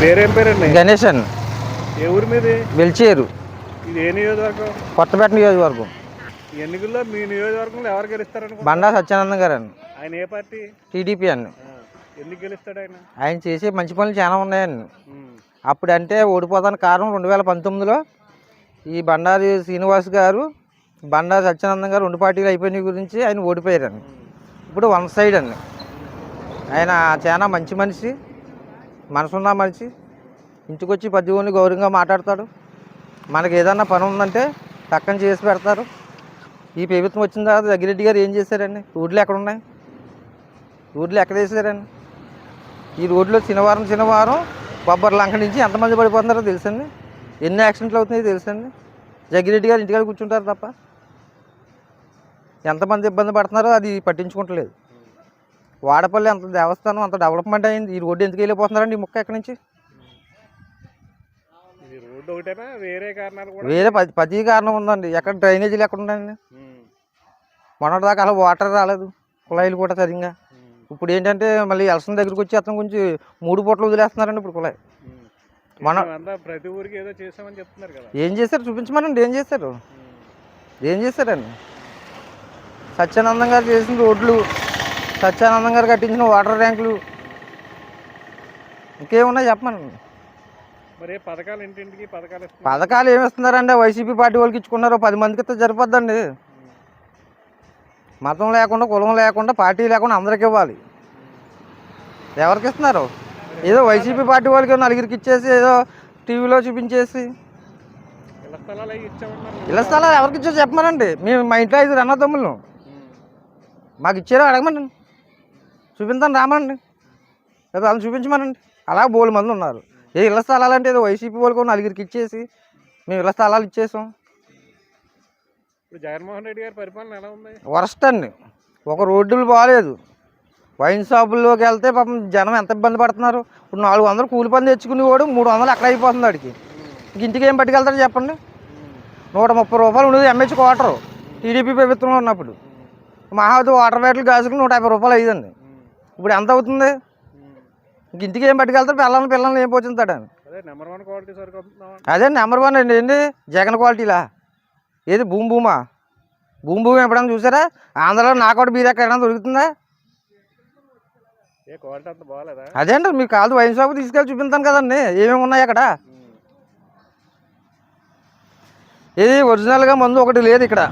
పేరేం పేరండి? ఏ ఊరి మీది? వెల్చేరు. ఇది ఏ నియోజకవర్గం? కొత్తపేట నియోజకవర్గం. ఎన్నికల్లో మీ నియోజకవర్గంలో ఎవరు గెలుస్తారనుకో బండా సత్యానందం గారు అండి ఆయన ఏ పార్టీ? టీడీపీ అండి ఎందుకు గెలుస్తాడు ఆయన? ఆయన చేసే మంచి పనులు చాలా ఉన్నాయండి ఉమ్, అప్పుడు అంటే ఓడిపోతానికి కారణం రెండు వేల పంతొమ్మిదిలో ఈ బండారి శ్రీనివాస్ గారు బండారి సత్యానందం గారు రెండు పార్టీలు అయిపోయిన గురించి ఆయన ఓడిపోయారండి ఇప్పుడు వన్ సైడ్ అండి ఆయన చాలా మంచి మనిషి. మనసున్న మనిషి. ఇంటికొచ్చి వచ్చి గౌరవంగా మాట్లాడతాడు. మనకి ఏదన్నా పని ఉందంటే పక్కన చేసి పెడతారు. ఈ ప్రభుత్వం వచ్చిన తర్వాత జగ్గిరెడ్డి గారు ఏం చేశారండి? రోడ్లు ఎక్కడ ఉన్నాయి రోడ్లు ఎక్కడ వేసారండి? ఈ రోడ్లో శనివారం శనివారం కొబ్బరి లంక నుంచి ఎంతమంది పడిపోతున్నారో తెలుసండి? ఎన్ని యాక్సిడెంట్లు అవుతున్నాయో తెలుసండి? జగ్గిరెడ్డి గారు ఇంటికాడ కూర్చుంటారు తప్ప. ఎంతమంది ఇబ్బంది పడుతున్నారో అది పట్టించుకుంటలేదు. వాడపల్లి అంత దేవస్థానం అంత డెవలప్మెంట్ అయింది. ఈ రోడ్డు ఎందుకు వెళ్ళిపోతున్నారండి ఈ ముక్క ఎక్కడి నుంచి? వేరే కారణాలు వేరే పది పది కారణం ఉందండి. ఎక్కడ డ్రైనేజీలు ఎక్కడ ఉన్నాయండి ఉమ్, మొన్నటిదాకా అలా వాటర్ రాలేదు. కుళాయిలు కూడా సరిగ్గా. ఇప్పుడు ఏంటంటే మళ్ళీ ఎలక్షన్ దగ్గరికి వచ్చి అతను కొంచెం మూడు పూటలు వదిలేస్తున్నారండి ఇప్పుడు కుళాయి. మన- ప్రతి ఊరికి ఏదో చేసామని చెప్తున్నారు కదా. ఏం చేశారు? చూపించమనండి. ఏం చేశారు? ఏం చేశారండి? సత్యానందం గారు చేసిన రోడ్లు సత్యానందం గారు కట్టించిన వాటర్ ట్యాంకులు. ఇంకేమున్నా చెప్పమనండి మరి ఏ పథకాలు పథకాలు ఏమి ఇస్తున్నారండి? వైసీపీ పార్టీ వాళ్ళకి ఇచ్చుకున్నారు. పది మందికి ఇస్తే సరిపోద్దండి. మతం లేకుండా కులం లేకుండా పార్టీ లేకుండా అందరికి ఇవ్వాలి. ఎవరికి ఇస్తున్నారు? ఏదో వైసీపీ పార్టీ వాళ్ళకి నలుగురికి ఇచ్చేసి ఏదో టీవీలో చూపించేసి. ఇళ్ళ స్థలాలు ఎవరికి ఇచ్చో చెప్పమనండి. మేము మా ఇంట్లో ఐదు అన్నదమ్ములు. మాకు ఇచ్చారో అడగమండి చూపించండి రామనండి. లేదా వాళ్ళని చూపించమనండి. అలా బోలు మంది ఉన్నారు. ఏ ఇళ్ళ స్థలాలు అంటే ఏదో వైసీపీ వాళ్ళకు నలుగురికి ఇచ్చేసి మేము ఇళ్ళ స్థలాలు ఇచ్చేసాం. ఇప్పుడు జగన్మోహన్ రెడ్డి గారి పరిపాలన ఎలా ఉంది? వరస్ట్ అండి. ఒక రోడ్డులు బాగాలేదు వైన్ షాపుల్లోకి వెళ్తే పాపం జనం ఎంత ఇబ్బంది పడుతున్నారు? ఇప్పుడు నాలుగు వందలు కూలి పని తెచ్చుకునేవాడు మూడు వందలు అక్కడ అయిపోతుంది వాడికి? ఇంక ఇంటికి ఏం పట్టుకెళ్తారు చెప్పండి. నూట ముప్పై రూపాయలు ఉండేది ఎంహెచ్ క్వార్టరు టీడీపీ ప్రభుత్వంలో ఉన్నప్పుడు. మహావతి వాటర్ బ్యాటిల్ గాజులు నూట యాభై రూపాయలు అయ్యిందండి. ఇప్పుడు ఎంత అవుతుంది? ఇంక ఇంటికి ఏం పట్టుకెళ్తారు? పిల్లల్ని పిల్లల్ని ఏం పోచుతాడని అదే నెంబర్ వన్ అండి. ఏంటి జగన్ క్వాలిటీలా ఏది? భూమి భూమా? భూమి భూమి ఎప్పుడైనా చూసారా? ఆంధ్రలో నాకోటి బీర్ ఎక్కడైనా దొరుకుతుందా? అదే అండి మీకు కాదు వైన్ షాప్ తీసుకెళ్ళి చూపిస్తాను కదండి. ఏమేమి ఉన్నాయి అక్కడ? ఇది ఒరిజినల్గా మందు ఒకటి లేదు ఇక్కడ.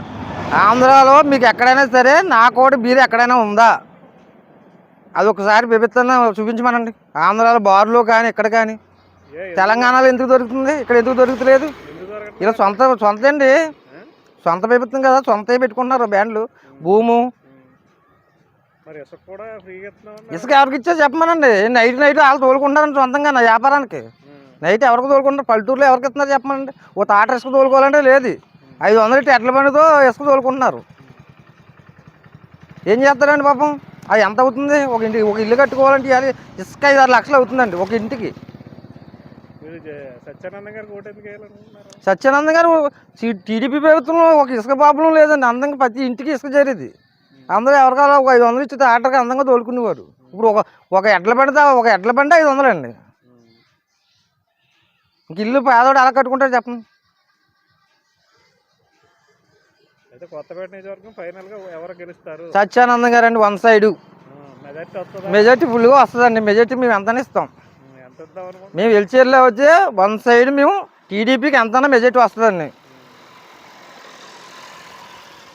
ఆంధ్రాలో మీకు ఎక్కడైనా సరే నాకోటి బీర్ ఎక్కడైనా ఉందా? అది ఒకసారి పెపిస్తాను చూపించమనండి. ఆంధ్రాలో బార్లో కానీ ఇక్కడ కానీ. తెలంగాణలో ఎందుకు దొరుకుతుంది? ఇక్కడ ఎందుకు దొరుకుతలేదు? ఇలా సొంత సొంత అండి? సొంత పెబిత్తం కదా సొంత పెట్టుకుంటున్నారు బ్యాండ్లు. భూము. ఇసుక ఎవరికి ఇచ్చా చెప్పమనండి. నైట్ నైట్ వాళ్ళు తోలుకుంటారండి సొంతంగా నా వ్యాపారానికి. నైట్ ఎవరికి తోలుకుంటారు పల్లెటూరులో ఎవరికి ఇస్తున్నారు చెప్పమనండి. ఓ తాట ఇసుక తోలుకోవాలంటే లేదు. ఐదు వందలు ఎడ్ల బండితో ఇసుక తోలుకుంటున్నారు. ఏం చేస్తారండి పాపం? అది ఎంత అవుతుంది? ఒక ఇంటి ఒక ఇల్లు కట్టుకోవాలంటే ఇవాళ ఇసుక ఐదు ఆరు లక్షలు అవుతుందండి ఒక ఇంటికి. సత్యానంద గారు టీడీపీ ప్రభుత్వంలో ఒక ఇసుక ప్రాబ్లం లేదండి. అందంగా ప్రతి ఇంటికి ఇసుక చేరేది అందరూ ఎవరికాలో ఒక ఐదు వందలు ఇచ్చి ఆటోకి అందంగా తోలుకునేవారు. ఇప్పుడు ఒక ఒక ఎడ్ల బండి ఒక ఎడ్ల బండి ఐదు వందలండి. ఇంక ఇల్లు పేదవాడు ఎలా కట్టుకుంటాడు చెప్పండి. అయితే కొత్తపేట నియోజకవర్గం ఫైనల్గా ఎవరు గెలుస్తారు? సత్యానందం గారు అండి వన్ సైడు. మెజార్టీ వస్తుందా? మెజార్టీ ఫుల్గా వస్తుందండి మెజార్టీ మేము ఎంతనే ఇస్తాం. ఎంత ఇద్దాం అనుకుంటున్నారు? మేము ఎల్చేర్లో వచ్చి వన్ సైడ్ మేము టీడీపీకి ఎంతైనా మెజార్టీ వస్తుందండి.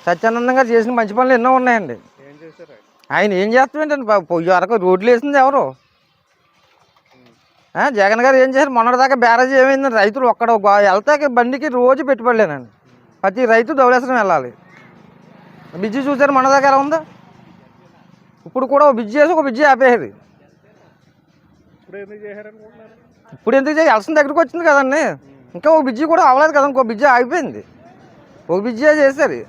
సత్యానందం గారు చేసిన మంచి పనులు ఎన్నో ఉన్నాయండి. ఏం చేశారు? ఆయన? ఆయన ఏం చేస్తామంటండి పొయ్యి వరకు రోడ్లు వేసింది ఎవరు? ఆ, జగన్ గారు ఏం చేశారు? మొన్నటిదాకా బ్యారేజ్ ఏమైంది రైతులు ఒక్కడ వెళ్తాక బండికి రోజు పెట్టుబడిలేనండి ప్రతి రైతు ధవళేశ్వరం వెళ్ళాలి. బిజ్జి చూసారు మొన్నదాకా ఎలా ఉందా? ఇప్పుడు కూడా ఒక బిజ్జి చేసి ఒక బిజ్జి ఆపేది ఇప్పుడు ఎందుకు చేయాలి? ఎలక్షన్ దగ్గరికి వచ్చింది కదండి. ఇంకా ఒక బిజ్జి కూడా అవ్వలేదు కదా ఇంకో బిజ్జి ఆగిపోయింది. ఒక బిజ్జి చేశారు